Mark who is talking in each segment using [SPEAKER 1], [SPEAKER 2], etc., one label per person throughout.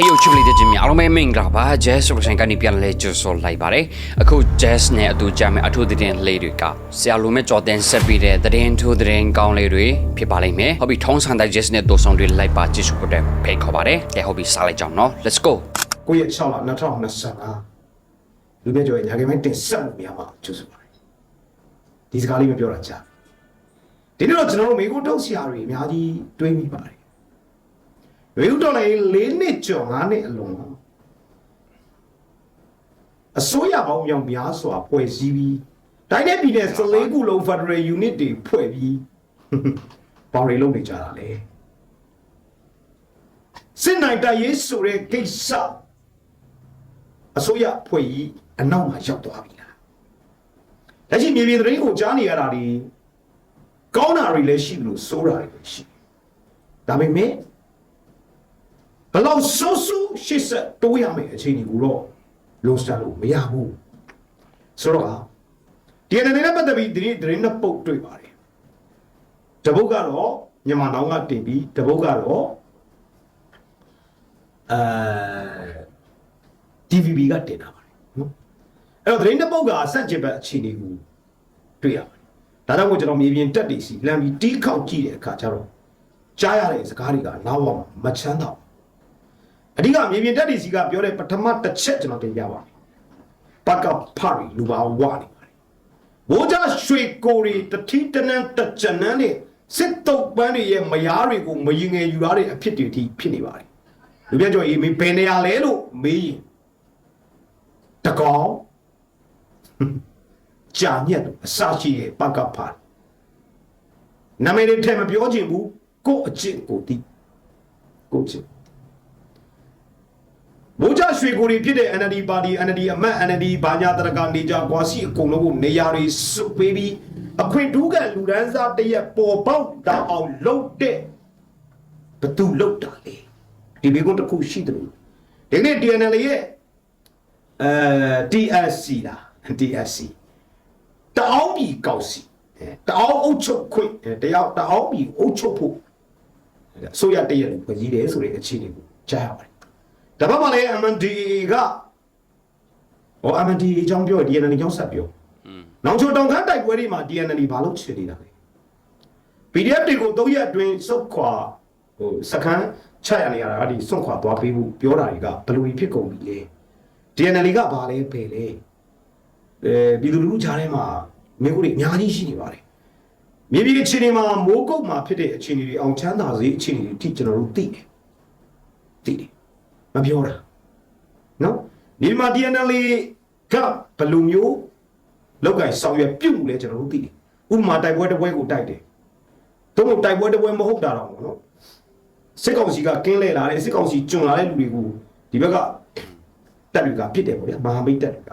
[SPEAKER 1] ဟေးယိုချစ်ပလီတဲ့ချင်းများအားလုံးပဲမင်္ဂလာပါ Jazz Solution ကနေပြန်လဲကြိုဆိုလိုက်ပါတယ်အခု Jazz နဲ့အတူကြမယ်အထူးသတင်းလေးတွေကဆရာလိုမဲ့ကြော်တင်ဆက်ပြီးတဲ့သတင်းထူးသတင်းကောင်းလေးတွေဖြစ်ပါလိမ့်မယ်ဟုတ်ပြီထုံးစံတိုင်း Jazz နဲ့တိုးဆောင်တွေလိုက်ပါကြည့်ရှုဖို့တဲ့ဖိတ်ခေါ်ပါတယ်ကဲဟုတ်ပြီစားလိုက်ကြအောင်နော် Let's go
[SPEAKER 2] ကိုယ့်ရဲ့6လ2025လူပြကြော်ရဲ့ညာခင်ပိုင်းတင်ဆက်မှုများမှာကျူးစုပါတယ်ဒီစကားလေးမပြောတာကြာဒီနေ့တော့ကျွန်တော်တို့မိကုထုတ်ဆရာတွေအများကြီးတွေးမိပါတယ် မိကုထုတ်လည်း၄နှစ်ကျော်၅နှစ်အလုံးအစိုးရပေါင်းမြောင်များစွာဖွဲ့စည်းပြီးတိုင်းတဲ့ပြည်နယ်14ခုလုံး Federal Unit တွေဖွဲ့ပြီးဘာတွေလုပ်နေကြတာလဲစစ်နိုင်တရေးဆိုတဲ့ကိစ္စအစိုးရဖွဲ့ကြီးအနောက်မှာရောက်သွားပြီလားလက်ရှိမြေပြင်သတင်းကိုကြားနေရတာဒီကောင်းတာတွေလည်းရှိလို့ဆိုးတာတွေလည်းရှိဒါပေမဲ့ ဘယ်လောက်ဆိုးဆိုးရှစ်ဆက်တိုးရမယ်အခြေအနေကိုတော့လုံးစတာလို့မရဘူးဆိုတော့ဒီအနေနဲ့ပတ်သက်ပြီးဒီနေ့သတင်းနှစ်ပုတ်တွေ့ပါတယ်တပုတ်ကတော့မြန်မာနောင်ကတင်ပြီးတပုတ်ကတော့အဲ TVB ကတင်တာပါတယ်နော်အဲ့တော့သတင်းတစ်ပုဒ်ကစက်ချစ်ဘက်အခြေအနေကိုတွေ့ရပါတယ်ဒါကြောင့်မို့ကျွန်တော်မြေပြင်တက်တွေစီလမ်းပြီးတီးခေါက်ကြည့်တဲ့အခါကျတော့ကြားရတဲ့စကားတွေကနောက်တော့မချမ်းသာဘူး အဓိကမြေပြင်တက်တွေစီကပြောတဲ့ပထမတစ်ချက်ကျွန်တော်တင်ပြပါမယ်ပကဖာရီလူပါဝါနေပါတယ်ဘိုးကြရွှေကိုရီတတိတနန်းတကြနန်းနဲ့စစ်တုပ်ပန်းတွေရဲ့မယားတွေကိုမရင်ငယ်ယူရတဲ့အဖြစ်တွေအထိဖြစ်နေပါတယ်လူပြကြော်အေးမင်းဘယ်နေရာလဲလို့မေးရင်တကောင်ကြာညက်အစရှိရဲ့ပကဖာနာမည်တွေထဲမပြောချင်ဘူးကိုယ့်အချစ်ကိုတိကိုယ့်ချစ် ဘိုးချရွှေကိုရီဖြစ်တဲ့ NLD ပါတီ NLD အမတ် NLD ဘာညာတရကနေကြကွာစီအကုန်လုံးကိုနေရာတွေစုပ်ပေးပြီးအခွင့်တူးကလူဒန်းစားတရက်ပေါ်ပေါက်တောင်အောင်လှုပ်တဲ့ဘသူလှုပ်တာလေဒီဘေကုန်းတစ်ခုရှိတယ်လို့ဒီနေ့ DNL ရဲ့အဲ TSC လား TSC တအောင်ပြီကောက်စီအဲတအောင်အုပ်ချုပ်ခွင့်အဲတယောက်တအောင်ပြီအုပ်ချုပ်ဖို့အစိုးရတရက်လို့ဖွဲ့စည်းတယ်ဆိုတဲ့အခြေအနေကိုကြားရပါတယ် ဒါပေမဲ့လည်း MNDAA ကဟော MNDAA အကြောင်းပြော DNL အကြောင်းဆက်ပြောနောင်ချိုတောင်ခမ်းတိုက်ပွဲတွေမှာ DNL ဘာလို့ချင်နေတာလဲ PDF တွေကို၃ရက်အတွင်းစုတ်ခွာဟိုစကန်ချရနေရတာဒီစွန့်ခွာသွားပေးဖို့ပြောတာတွေကဘယ်လိုဖြစ်ကုန်ပြီလဲ DNL ကဘာလဲဖယ်လဲအဲပြည်သူလူထုကြားထဲမှာမိခုတွေအများကြီးရှိနေပါတယ်မြေပြည်အခြေအနေမှာမိုးကုတ်မှာဖြစ်တဲ့အခြေအနေတွေအောင်ချမ်းသာစေအခြေအနေတွေအထိကျွန်တော်တို့သိတယ်သိတယ် မပြောတာနော်ဒီမှာ DNL ကဘယ်လိုမျိုးလောက်ကင်ဆောင်ရွက်ပြုတ်လဲကျွန်တော်တို့သိတယ်ဥပမာတိုက်ပွဲတစ်ပွဲကိုတိုက်တယ်တို့မို့တိုက်ပွဲတစ်ပွဲမဟုတ်တာတော့ဘောနော်စစ်ကောင်စီကကင်းလဲလာတယ်စစ်ကောင်စီကျွံလာတဲ့လူတွေကိုဒီဘက်ကတက်တွေကဖြစ်တယ်ပေါ့ဗျာမဟာမိတ်တက်တွေက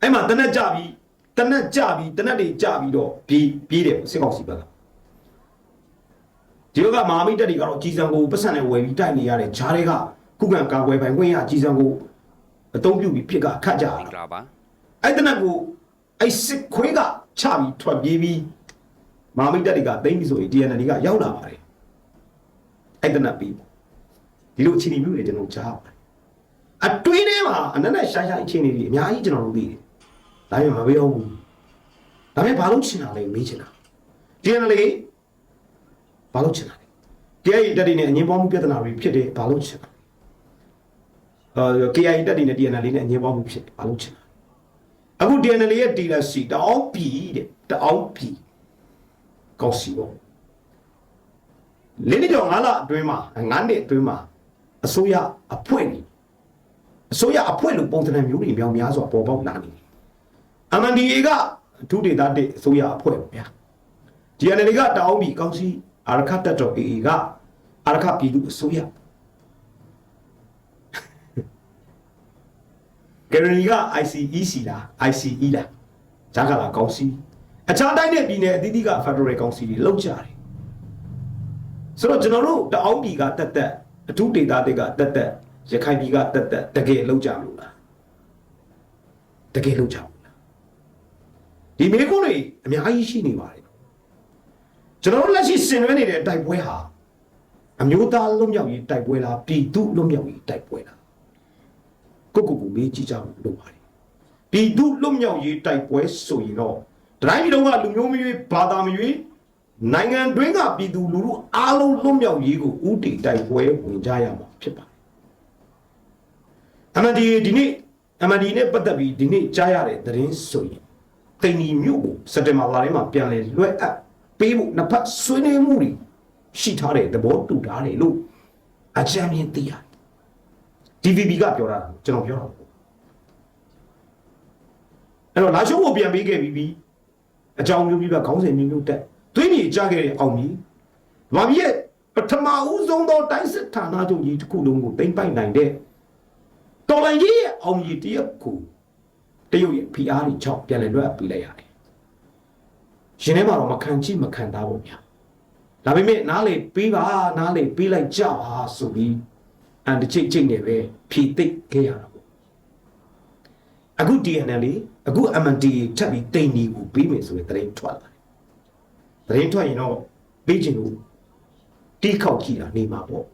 [SPEAKER 2] အဲ့မှာတနက်ကြပြီးတနက်ကြပြီးတနက်တွေကြပြီးတော့ပြေးပြေးတယ်ပေါ့စစ်ကောင်စီဘက်က ဒီလိုကမဟာမိတ်တက်တွေကတော့ကြီးစံကိုပတ်စံနဲ့ဝယ်ပြီးတိုက်နေရတဲ့ဂျားတွေကခုခံကာကွယ်ပိုင်ခွင့်ရကြီးစံကိုအသုံးပြုပြီးဖြစ်ကခတ်ကြရ
[SPEAKER 1] မင်္ဂ
[SPEAKER 2] တာ
[SPEAKER 1] လာပါ
[SPEAKER 2] အဲ့တနက်ကိုအဲ့စစ်ခွေးကချပြီးထွက်ပြေးပြီးမဟာမိတ်တက်တွေကသိမ့်ပြီးဆိုရင် DNL တွေကရောက်လာပါတယ်အဲ့တနက်ပြီးဒီလိုအခြေအနေမျိုးတွေကျွန်တော်ကြားပါတယ်အတွင်းထဲမှာအနက်နဲ့ရှားရှားအခြေအနေတွေအများကြီးကျွန်တော်တို့သိတယ်။ဒါပေမဲ့မပြောဘူး။ဒါပေမဲ့ဘာလို့ချင်တာလဲမေးချင်တာ။ဒီနလေ ဘာလို့ချင်တာလဲ။ KI တက်တွေနဲ့အငင်းပွားမှုပြဿနာတွေဖြစ်တယ်ဘာလို့ချင်တာလဲ။အာ KI တက်တွေနဲ့ DNL နဲ့အငင်းပွားမှုဖြစ်တယ်ဘာလို့ချင်တာ။အခု DNL ရဲ့ TLC တအောင်ပြီတဲ့တအောင်ပြီကောက်စီပေါ့။လင်းနေကြောင်ငါးလအတွင်းမှာငါးနှစ်အတွင်းမှာအစိုးရအဖွဲ့နေအစိုးရအဖွဲ့လိုပုံစံမျိုးတွေမြောင်များစွာပေါ်ပေါက်လာနေတယ်။ MNDA ကအထူးဒေသတဲ့အစိုးရအဖွဲ့ပေါ့ဗျာ။ GNL ကတောင်းပြီးကောင်းစီ အာရခတ်တက်တော် AA ကအာရခပြည်သူအစိုးရ။ကရနီက ICEC လား ICE လားဂျာကလာကောင်းစီအခြားတိုင်းတဲ့ပြည်နယ်အသီးသီးက Federal ကောင်းစီတွေလောက်ကြတယ်။ဆိုတော့ကျွန်တော်တို့တအောင်းပြည်ကတက်တက်အထူးဒေသတွေကတက်တက်ရခိုင်ပြည်ကတက်တက်တကယ်လောက်ကြမလို့လားတကယ်လောက်ကြမလို့လားဒီမေကုန်းတွေအများကြီးရှိနေပါတယ် ကျွန်တော်တို့လက်ရှိဆင်နွှဲနေတဲ့တိုက်ပွဲဟာအမျိုးသားလွတ်မြောက်ရေးတိုက်ပွဲလားပြည်သူလွတ်မြောက်ရေးတိုက်ပွဲလားကိုကိုကိုမေးကြည့်ကြလို့လုပ်ပါတယ်ပြည်သူလွတ်မြောက်ရေးတိုက်ပွဲဆိုရင်တော့တိုင်းပြည်လုံးကလူမျိုးမျိုးဘာသာမျိုးနိုင်ငံတွင်းကပြည်သူလူထုအားလုံးလွတ်မြောက်ရေးကိုဥတီတိုက်ပွဲဝင်ကြရမှာဖြစ်ပါတယ်အမဒီဒီနေ့အမဒီနဲ့ပတ်သက်ပြီးဒီနေ့ကြားရတဲ့သတင်းဆိုရင်တိန်နီမြို့ကိုစက်တင်ဘာလထဲမှာပြန်လဲလွှဲအပ် ပေးဖို့နှစ်ဖက်ဆွေးနွေးမှုတွေရှိထားတဲ့သဘောတူထားတယ်လို့အကြံဉာဏ်သိရတယ် DVB ကပြောတာကျွန်တော်ပြောတာပေါ့အဲ့တော့လာရှုံးကိုပြန်ပေးခဲ့ပြီးပြီအကြောင်းမျိုးပြီးပါခေါင်းစဉ်မျိုးမျိုးတက်သွေးမြေကြခဲ့တဲ့အောင်ကြီးဗမာပြည်ရဲ့ပထမဦးဆုံးသောတိုင်းစစ်ဌာနချုပ်ကြီးတစ်ခုလုံးကိုတင်ပိုက်နိုင်တဲ့တော်လိုင်းကြီးရဲ့အောင်ကြီးတရက်ကိုတရုတ်ရဲ့ PR ကြီးချောက်ပြန်လည်လွှတ်အပ်ပေးလိုက်ရတယ် ရှင်ထဲမှာတော့မခံချိမခံသားဘူးဗျာဒါပေမဲ့နားလေပေးပါနားလေပေးလိုက်ကြပါဆိုပြီးအန်တချိတ်ချိတ်နေပဲဖြည်သိပ်ခဲ့ရတာပေါ့အခု DNL လေအခု MND ထပ်ပြီးတိန်နီကိုပေးမယ်ဆိုတဲ့သတင်းထွက်လာတယ်သတင်းထွက်ရင်တော့ပေးချင်လို့တီးခောက်ကြည့်တာနေမှာပေါ့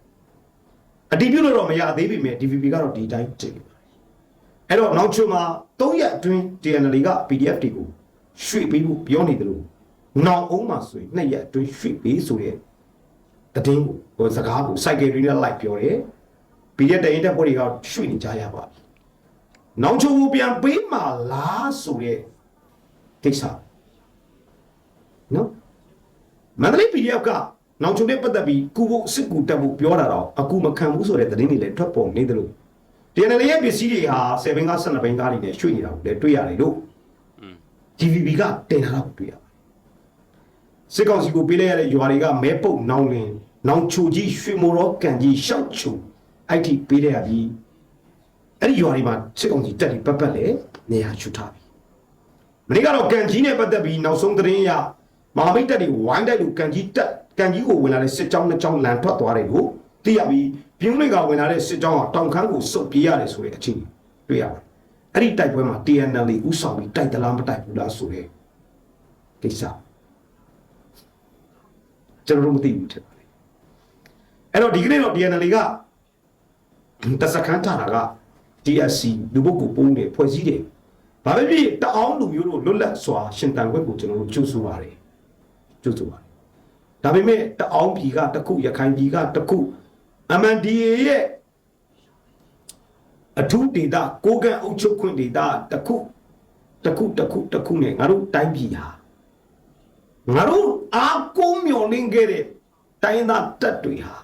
[SPEAKER 2] အတီးပြုတ်လို့တော့မရသေးပြီမဲ့ DVB ကတော့ဒီတိုင်းတင်နေပါတယ်အဲ့တော့နောက်ချုံမှာ3ရက်အတွင်း DNL က PDF တွေကို ရွှေ့ပေးဖို့ပြောနေတယ်လို့နောက်အောင်မှာဆိုရင်2ရက်အတွင်းရွှေ့ပေးဆိုတဲ့သတင်းကိုဟိုစကားကို cycle တွေနဲ့လိုက်ပြောတယ် PDF တိုင်တဲ့ဘွဲတွေကရွှေ့နေကြရပါပြီ။နောင်ချိုကိုပြန်ပေးမှလားဆိုတဲ့ကိစ္စနော်မန္တလေး PDF ကနောင်ချိုနဲ့ပတ်သက်ပြီးကုဖို့စစ်ကူတက်ဖို့ပြောတာတော့အကူမခံဘူးဆိုတဲ့သတင်းတွေလည်းထွက်ပေါ်နေတယ်လို့ DNL ရဲ့ပစ္စည်းတွေဟာ7ဘင်းက12ဘင်းကားတွေနဲ့ရွှေ့နေတာကိုလည်းတွေ့ရတယ်လို့ GVB ကတင်ထားတာကိုတွေ့ရတယ်စစ်ကောင်စီကိုပေးလိုက်ရတဲ့ရွာတွေကမဲပုတ်နောင်လင်နောင်ချိုကြီးရွှေမိုးရောကန်ကြီးရှောက်ချိုအဲ့ဒီပေးတဲ့ရပြီအဲ့ဒီရွာတွေမှာစစ်ကောင်စီတက်ပြီးပတ်ပတ်လေနေရာချူထားပြီမနေ့ကတော့ကန်ကြီးနဲ့ပတ်သက်ပြီးနောက်ဆုံးသတင်းအရမဟာမိတ်တက်တွေဝိုင်းတိုက်လို့ကန်ကြီးတက်ကန်ကြီးကိုဝင်လာတဲ့စစ်ကြောင်းနှစ်ကြောင်းလန်ထွက်သွားတယ်လို့သိရပြီးပြင်းတွေကဝင်လာတဲ့စစ်ကြောင်းကတောင်ခမ်းကိုစုပ်ပြေးရတယ်ဆိုတဲ့အခြေအနေတွေ့ရပါတယ် အဲ့ဒီတိုက်ပွဲမှာ TNL ဥဆောင်ပြီးတိုက်တလားမတိုက်ဘူးလားဆိုတဲ့ကိစ္စကျွန်တော်တို့မသိဘူးထင်ပါတယ်အဲ့တော့ဒီကနေ့တော့ DNL ကတစခန်းထားတာက DSC လူပုဂ္ဂိုလ်ပုံးတယ်ဖွဲ့စည်းတယ်ဘာပဲဖြစ်တအောင်လူမျိုးတို့လွတ်လပ်စွာရှင်တန်ခွင့်ကိုကျွန်တော်တို့ကြိုးဆိုပါတယ်ကြိုးဆိုပါတယ်ဒါပေမဲ့တအောင်ပြည်ကတစ်ခုရခိုင်ပြည်ကတစ်ခု MNDA ရဲ့ အထူးဒေတာကိုကန့်အုပ်ချုပ်ခွင့်ဒေတာတစ်ခုတစ်ခုတစ်ခုတစ်ခုနဲ့ငါတို့တိုင်းပြည်ဟာငါတို့အားကိုးမျော်လင့်ခဲ့တဲ့တိုင်းသားတပ်တွေဟာ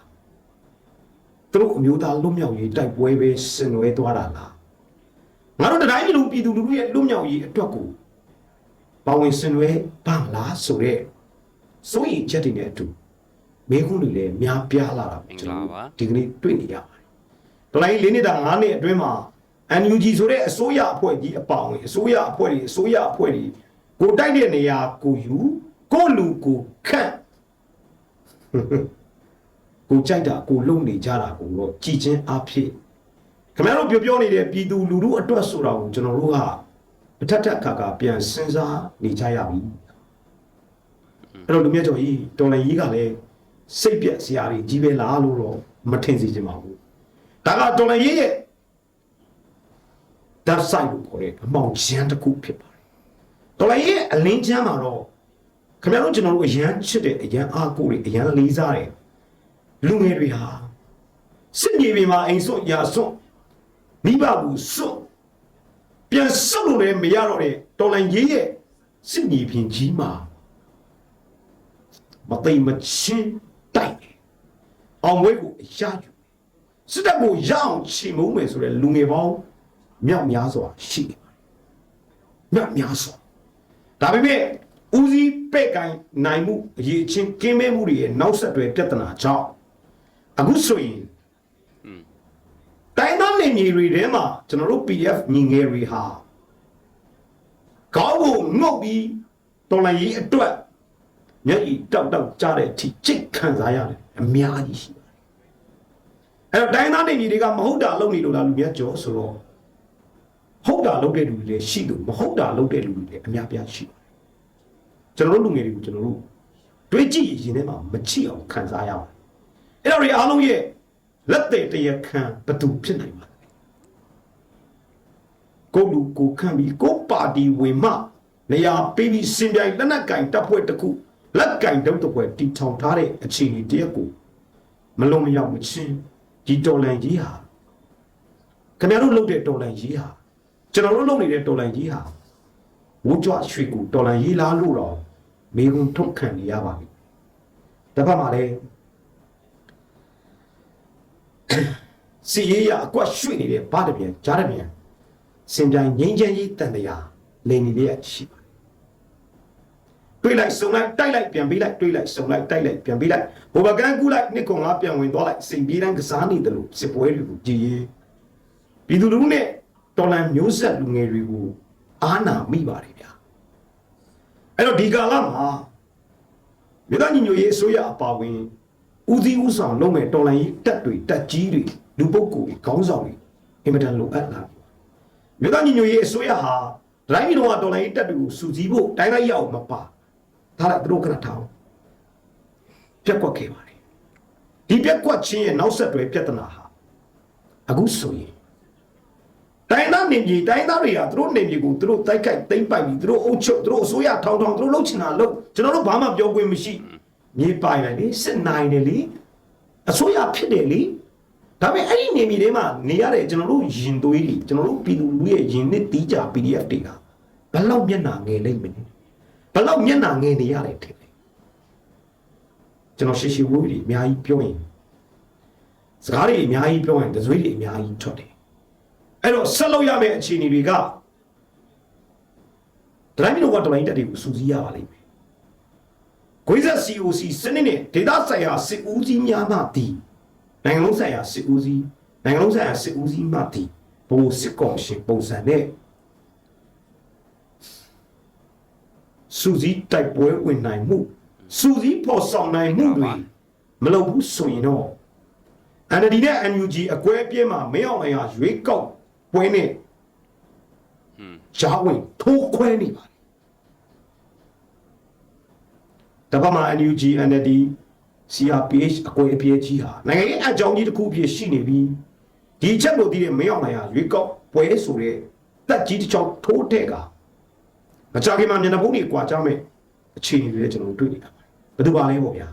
[SPEAKER 2] သူတို့အမျိုးသားလွတ်မြောက်ရေးတိုက်ပွဲပဲဆင်နွှဲသွားတာလားငါတို့တတိုင်းလူပြည်သူလူထုရဲ့လွတ်မြောက်ရေးအတွက်ကိုပါဝင်ဆင်နွှဲပါမလားဆိုတဲ့စိုးရိမ်ချက်တွေနဲ့အတူမိခုတွေလည်းများပြားလာတာကိုကျွန်တော်တို့ဒီကနေ့တွေ့နေရပါ တယ်။တော်လိုင်းလေးနှစ်တာ၅နှစ်အတွင်းမှာ NUG ဆိုတဲ့အစိုးရအဖွဲ့ကြီးအပေါင်းအစိုးရအဖွဲ့တွေအစိုးရအဖွဲ့တွေကိုတိုက်တဲ့နေရာကိုယူကိုလူကိုခန့်ကိုကြိုက်တာကိုလုံနေကြတာကိုတော့ကြည်ချင်းအဖြစ်ခင်ဗျားတို့ပြောပြောနေတဲ့ပြည်သူလူထုအတွက်ဆိုတာကိုကျွန်တော်တို့ကအထက်ထက်ခါခါပြန်စဉ်းစားနေကြရပြီအဲ့တော့လူမြတ်ကျော်ကြီးတော်လည်းကြီးကလည်းစိတ်ပြက်စရာတွေကြီးပဲလားလို့တော့မထင်စီချင်ပါဘူး ဒါကတော်လည်းကြီးရဲ့ that side ကိုခေါ်တဲ့အမောင်ချမ်းတစ်ခုဖြစ်ပါတယ်တော်လည်းရဲ့အလင်းချမ်းမှာတော့ခင်ဗျားတို့ကျွန်တော်တို့အရန်ချစ်တဲ့အရန်အားကိုးတွေအရန်လေးစားတယ်လူငယ်တွေဟာစစ်မြေပြင်မှာအိမ်စွန့်ရာစွန့်မိဘဘူးစွန့်ပြန်ဆုတ်လို့လည်းမရတော့တဲ့တော်လိုင်းရေးရဲ့စစ်မြေပြင်ကြီးမှာမသိမချင်းတိုက်တယ်အောင်ဝဲကိုအရယူ စစ်တပ်ကိုရအောင်ချီမုံမယ်ဆိုတဲ့လူငယ်ပေါင်းမြောက်များစွာရှိနေပါတယ်မြောက်များစွာဒါပေမဲ့ဦးစီးပဲ့ကိုင်နိုင်မှုအရေးအချင်းကင်းမဲမှုတွေရဲ့နောက်ဆက်တွဲပြဿနာကြောင့်အခုဆိုရင်တိုင်းသားနေမြေတွေထဲမှာကျွန်တော်တို့ PDF ညီငယ်တွေဟာကောင်းကိုငုတ်ပြီးတော်လိုင်းရေးအတွက်မျက်ရည်တောက်တောက်ကြားတဲ့အထိချိတ်ခံစားရတယ်အများကြီးရှိပါတယ် အဲ့တော့တိုင်းသားနေမြေတွေကမဟုတ်တာလုပ်နေလို့လားလူများကြောဆိုတော့ဟုတ်တာလုပ်တဲ့လူတွေလည်းရှိလို့မဟုတ်တာလုပ်တဲ့လူတွေလည်းအများပြားရှိပါတယ်ကျွန်တော်တို့လူငယ်တွေကိုကျွန်တော်တို့တွေးကြည့်ရင်ထဲမှာမချိအောင်ခံစားရပါတယ်အဲ့တော့ဒီအားလုံးရဲ့လက်သေးတရားခံဘသူဖြစ်နိုင်မှာလဲကိုလူကိုခံပြီးကိုပါတီဝင်မှနေရာပေးပြီးစင်ပြိုင်လက်နက်ကင်တပ်ဖွဲ့တစ်ခုလက်ကင်တုပ်တစ်ဖွဲ့တီထောင်ထားတဲ့အခြေအနေတရက်ကိုမလုံးမရောက်မချင်း ဒီတော်လန်ကြီးဟာခင်ဗျားတို့လုပ်တဲ့တော်လန်ကြီးဟာကျွန်တော်တို့လုပ်နေတဲ့တော်လန်ကြီးဟာဝှကြွရွှေကူတော်လန်ကြီးလားလို့တော့မိကုံထုတ်ခံနေရပါပြီတစ်ဖက်မှာလည်းစီရေးရအကွက်ရွှေ့နေတဲ့ဗတပြန်ကြားတပြန်စင်ပြိုင်ငိမ့်ချမ်းကြီးတန်တရားလိန်နေလေးရှိပါ တယ်တွေးလိုက်စုံလိုက်တိုက်လိုက်ပြန်ပေးလိုက်တွေးလိုက်စုံလိုက်တိုက်လိုက်ပြန်ပေးလိုက်ဘိုဘကန်ကူလိုက်နှစ်ကုံငါပြန်ဝင်သွားလိုက်စိန်ပြေးတန်းကစားနေတယ်လို့စစ်ပွဲတွေကိုကြည်ရင်ပြည်သူလူထုနဲ့တော်လန်မျိုးဆက်လူငယ်တွေကိုအားနာမိပါတယ်ဗျာအဲ့တော့ဒီကာလမှာမြေသားညီညွတ်ရေးအစိုးရအပါအဝင်ဦးစီးဦးဆောင်လုပ်မဲ့တော်လိုင်းကြီးတက်တွေတက်ကြီးတွေလူပုဂ္ဂိုလ်တွေခေါင်းဆောင်တွေအင်မတန်လိုအပ်လာပြီမြို့သားညီညွတ်ရေးအစိုးရဟာဒတိုင်းပြည်တော်ကတော်လိုင်းကြီးတက်တွေကိုစူစီးဖို့တိုင်းတိုင်းရအောင်မပါ ထားလိုက်သူတို့ခဏထားအောင်ပြက်ကွက်ခဲ့ပါတယ်ဒီပြက်ကွက်ချင်းရဲ့နောက်ဆက်တွဲပြဿနာဟာအခုဆိုရင်တိုင်းသားနေပြည်တိုင်းသားတွေကသူတို့နေပြည်ကိုသူတို့တိုက်ခိုက်သိမ်းပိုက်ပြီးသူတို့အုပ်ချုပ်သူတို့အစိုးရထောင်ထောင်သူတို့လှုပ်ချင်တာလှုပ်ကျွန်တော်တို့ဘာမှပြောခွင့်မရှိမြေပိုင်လိုက်လေစစ်နိုင်တယ်လေအစိုးရဖြစ်တယ်လေဒါပေမဲ့အဲ့ဒီနေမြေထဲမှာနေရတဲ့ကျွန်တော်တို့ရင်သွေးတွေကျွန်တော်တို့ပြည်သူလူရဲ့ရင်နစ်တီးကြ PDF တွေကဘယ်လောက်မျက်နှာငယ်လိမ့်မလဲ ဘယ်လောက်မျက်နှာငယ်နေရတယ်ထင်လဲကျွန်တော်ရှေ့ရှေ့ဝိုးတွေအများကြီးပြောရင်စကားတွေအများကြီးပြောရင်ဒဇွေးတွေအများကြီးထွက်တယ်အဲ့တော့ဆက်လုပ်ရမယ့်အခြေအနေတွေကဒတိုင်းမျိုးကဒတိုင်းတက်တွေကိုစူးစီးရပါလိမ့်မယ်ဂွေးဆက် COC စနစ်နဲ့ဒေတာဆိုင်ရာစစ်ဦးစီးများမှတည်နိုင်ငံလုံးဆိုင်ရာစစ်ဦးစီးနိုင်ငံလုံးဆိုင်ရာစစ်ဦးစီးမှတည်ဘိုးစစ်ကော်ရှင်ပုံစံနဲ့ စူးစီးတိုက်ပွဲဝင်နိုင်မှုစူးစီးပေါ်ဆောင်နိုင်မှုတွေမလုပ်ဘူးဆိုရင်တော့ NLD နဲ့ NUG အကွဲအပြဲမှာမင်းအောင်အရာရွေးကောက်ပွဲနဲ့ဂျာဝင်ထိုးခွဲနေပါတယ်တပတ်မှာ NUG NLD CRPH အကွဲအပြဲကြီးဟာနိုင်ငံရေးအကြောင်းကြီးတစ်ခုအဖြစ်ရှိနေပြီးဒီချက်ကိုသိတဲ့မင်းအောင်နိုင်ဟာရွေးကောက်ပွဲဆိုတဲ့တက်ကြီးတစ်ချောင်းထိုးတဲ့က မကြခင်မှာမျက်နှာပုံးတွေကွာကြမဲ့အခြေအနေတွေလည်းကျွန်တော်တို့တွေ့နေတာပါဘယ်သူပါလဲပေါ့ဗျာ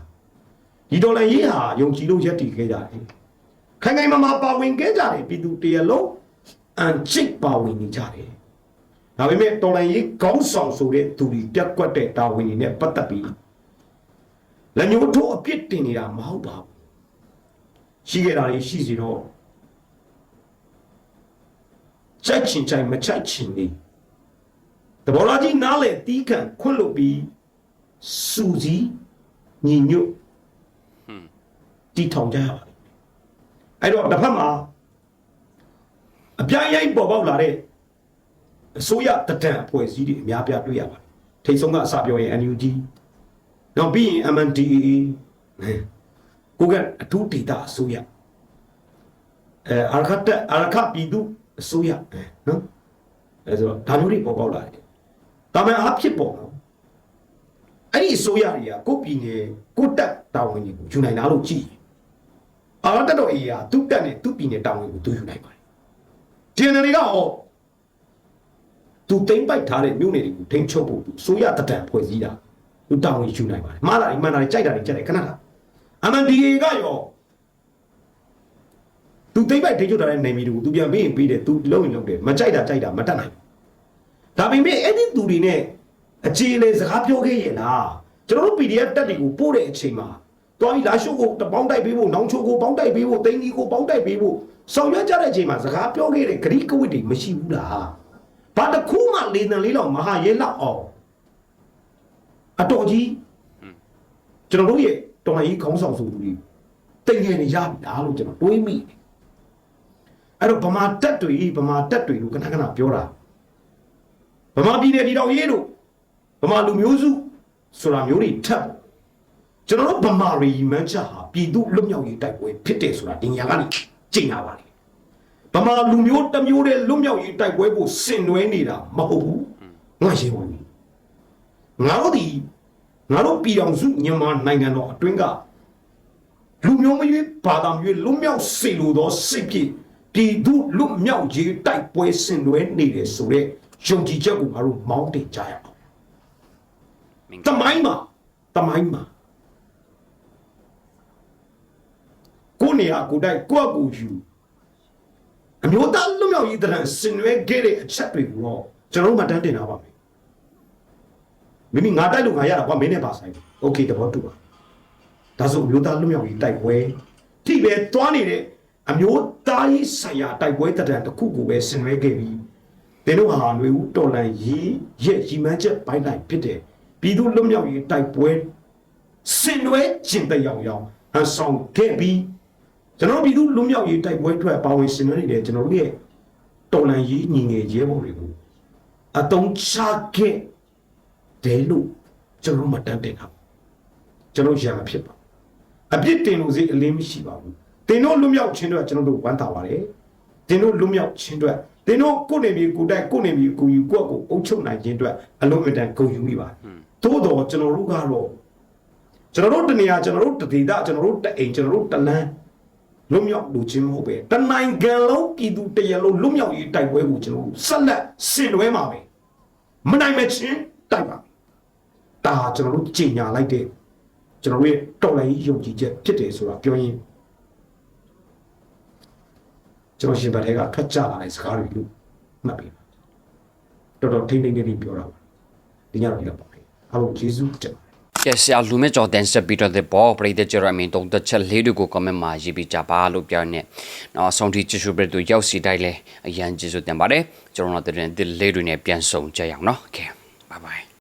[SPEAKER 2] ဒီဒေါ်လာရေးဟာယုံကြည်လို့ရက်တည်ခဲ့ကြတယ်ခိုင်ခိုင်မာမာပါဝင်ခဲ့ကြတယ်ပြည်သူတရလုံးအန်ချစ်ပါဝင်နေကြတယ်ဒါပေမဲ့ဒေါ်လာရေးကောင်းဆောင်ဆိုတဲ့သူတွေပြက်ကွက်တဲ့တာဝန်တွေနဲ့ပတ်သက်ပြီးလက်ညှိုးထိုးအပြစ်တင်နေတာမဟုတ်ပါဘူးရှိခဲ့တာတွေရှိစီတော့ချက်ချင်ချိုင်မချက်ချင်နေ တဘောလာကြီးနားလေတီးခံခွင့်လို့ပြီးစူစီညီညွတ်တီထောင်ကြရပါလိမ့်မယ်အဲ့တော့တစ်ဖက်မှာအပြိုင်ရိုက်ပေါ်ပေါက်လာတဲ့အစိုးရတဒံအဖွဲ့အစည်းတွေအများပြားတွေ့ရပါတယ်ထိတ်ဆုံးကအစပြောရင် NUG နောက်ပြီးရင် MNDAA ကိုကအထူးဒေတာအစိုးရအဲအာရခတ်အာရခပြည်သူအစိုးရနော်အဲဆိုတော့ဒါမျိုးတွေပေါ်ပေါက်လာတယ် ဒါမှအဖြစ်ပေါ်တော့အဲ့ဒီအစိုးရတွေကကိုပြည်နယ်ကိုတက်တာဝန်တွေကိုယူနိုင်လားလို့ကြည့်ရင်အာရတက်တော့အေးဟာသူတက်နဲ့သူပြည်နယ်တာဝန်ကိုသူယူနိုင်ပါတယ်ဂျန်နယ်တွေကဟောသူတိမ့်ပိုက်ထားတဲ့မြို့နယ်တွေကိုထိန်းချုပ်ဖို့သူအစိုးရတက်တံဖွဲ့စည်းတာသူတောင်းဝင်ယူနိုင်ပါတယ်မှားတာဒီမှန်တာတွေကြိုက်တာတွေကြက်တယ်ခဏခဏအမှန်ဒီကရောသူသိမ့်ပိုက်ထိချုပ်တာတဲ့နေမီတူသူပြန်ပြီးရင်ပြီးတယ်သူလုံးရင်လုံးတယ်မကြိုက်တာကြိုက်တာမတတ်နိုင်ဘူး ဒါပေမဲ့အဲ့ဒီသူတွေနဲ့အခြေအနေစကားပြောခဲ့ရဲ့လားကျွန်တော်တို့ PDF တက်တွေကိုပို့တဲ့အချိန်မှာတွားပြီးလာရှုပ်ကိုတပေါင်းတိုက်ပေးဖို့နောင်ချိုကိုပေါင်းတိုက်ပေးဖို့တင်းကြီးကိုပေါင်းတိုက်ပေးဖို့ဆောင်ရွက်ကြတဲ့အချိန်မှာစကားပြောခဲ့တဲ့ဂရိကဝိတ္တွေမရှိဘူးလားဘာတစ်ခုမှလေတံလေးလောက်မဟာရဲလောက်အောင်အတော်ကြီးကျွန်တော်တို့ရဲ့တော်လိုင်းခေါင်းဆောင်ဆိုသူတွေတင်ငယ်နေရပြီလားလို့ကျွန်တော်တွေးမိတယ်အဲ့တော့ဗမာတက်တွေဗမာတက်တွေလို့ခဏခဏပြောတာ ဗမာပြည်နယ်ပြည်တော်ရေးလို့ဗမာလူမျိုးစုဆိုတာမျိုးတွေထပ်ကျွန်တော်တို့ဗမာရီမန်းချဟာပြည်သူလွတ်မြောက်ရေးတိုက်ပွဲဖြစ်တယ်ဆိုတာဒီညကနေကြင်လာပါလေဗမာလူမျိုးတစ်မျိုးတည်းလွတ်မြောက်ရေးတိုက်ပွဲကိုဆင်နွှဲနေတာမဟုတ်ဘူးငါရှင်းပါဘူးငါတို့ဒီငါတို့ပြည်အောင်စုမြန်မာနိုင်ငံတော်အတွင်းကလူမျိုးမရွေးဘာသာမရွေးလွတ်မြောက်စေလိုသောစိတ်ဖြင့်ပြည်သူလွတ်မြောက်ရေးတိုက်ပွဲဆင်နွှဲနေတယ်ဆိုတော့ ယုံကြည်ချက်ကိုငါတို့မောင်းတင်ကြရအောင်
[SPEAKER 1] မင်္ဂ
[SPEAKER 2] တ
[SPEAKER 1] လာ
[SPEAKER 2] မိုင်းမှာတမိုင်းမှာကိုယ်နေရာကိုယ်တိုင်ကိုယ့်အကူယူအမျိုးသားလွတ်မြောက်ရေးတရံဆင်နွှဲခဲ့တဲ့အချက်တွေကိုတော့ကျွန်တော်တို့မှတန်းတင်ထားပါမယ်မိမိငါတိုက်လို့ငါရတာကွာမင်းနဲ့ပါဆိုင်โอเคတဘောတူပါဒါဆိုအမျိုးသားလွတ်မြောက်ရေးတိုက်ပွဲထိပဲတွားနေတဲ့အမျိုးသားရေးဆိုင်ရာတိုက်ပွဲတရံတစ်ခုကိုပဲဆင်နွှဲခဲ့ပြီး သင်တို့ဟာຫນွေဦးတော်လန်ရေးရဲ့ရီမန်းချက်ပိုင်းတိုင်းဖြစ်တဲ့ပြည်သူလွတ်မြောက်ရေးတိုက်ပွဲဆင်နွှဲခြင်းတဲ့ရောက်ရောက်ဟန်ဆောင်ခဲ့ပြီးကျွန်တော်တို့ပြည်သူလွတ်မြောက်ရေးတိုက်ပွဲအတွက်ပါဝင်ဆင်နွှဲနေတဲ့ကျွန်တော်တို့ရဲ့တော်လန်ရေးညီငယ်ရဲဘော်တွေကိုအတုံးချခဲ့တယ်လို့ကျွန်တော်တို့မတန်းတင်တာကျွန်တော်ရံမဖြစ်ပါဘူးအပြစ်တင်လို့စိတ်အလင်းမရှိပါဘူးတင်တို့လွတ်မြောက်ခြင်းအတွက်ကျွန်တော်တို့ဝမ်းသာပါတယ်တင်တို့လွတ်မြောက်ခြင်းအတွက် တင်တို့ကိုယ်နေပြီကိုယ်တိုက်ကိုယ်နေပြီကိုယ်ယူကိုယ့်ကိုအုပ်ချုပ်နိုင်ခြင်းအတွက်အလုံးအတန်ဂုဏ်ယူမိပါတယ်သို့တော့ကျွန်တော်တို့ကတော့ကျွန်တော်တို့တနေရာကျွန်တော်တို့တဒေတာကျွန်တော်တို့တအိမ်ကျွန်တော်တို့တလန်းလွတ်မြောက်လို့ခြင်းမဟုတ်ပဲတနိုင်ငံလုံးပြည်သူတရလုံးလွတ်မြောက်ရေးတိုက်ပွဲကိုကျွန်တော်တို့ဆက်လက်ဆင်နွှဲမှာပဲမနိုင်မချင်းတိုက်ပါမယ်ဒါကျွန်တော်တို့ကြင်ညာလိုက်တဲ့ကျွန်တော်တို့ရဲ့တော်လိုင်းယုံကြည်ချက်ဖြစ်တယ်ဆိုတာပြောရင် ကျွန်တော်ရှင်ဘတ်ထဲကထွက်ကြလာတဲ့စကားတွေလို့မှတ်ပြီးပါတော်တော်ထိမ့်ထိမ့်နေနေပြောတာပါဒီညတော့ဒီလောက်ပါပဲအားလုံးယေရှုတင်ပါတယ်
[SPEAKER 1] ကဲဆရာလူမဲ့ကြော်တန်ဆက်ပြီးတော့တဲ့ဘောပရိသတ်ကြရအမင်းတုံးတစ်ချက်လေးတွေကို comment မှာရေးပြီးကြပါလို့ပြောနေ။နော်ဆောင်းတီချစ်ရှုပရတူရောက်စီတိုင်းလဲအရန်ကျေးဇူးတင်ပါတယ်။ကျွန်တော်တို့တဲ့တဲ့လေးတွေနဲ့ပြန်ဆုံကြရအောင်နော်။ Okay. Bye bye.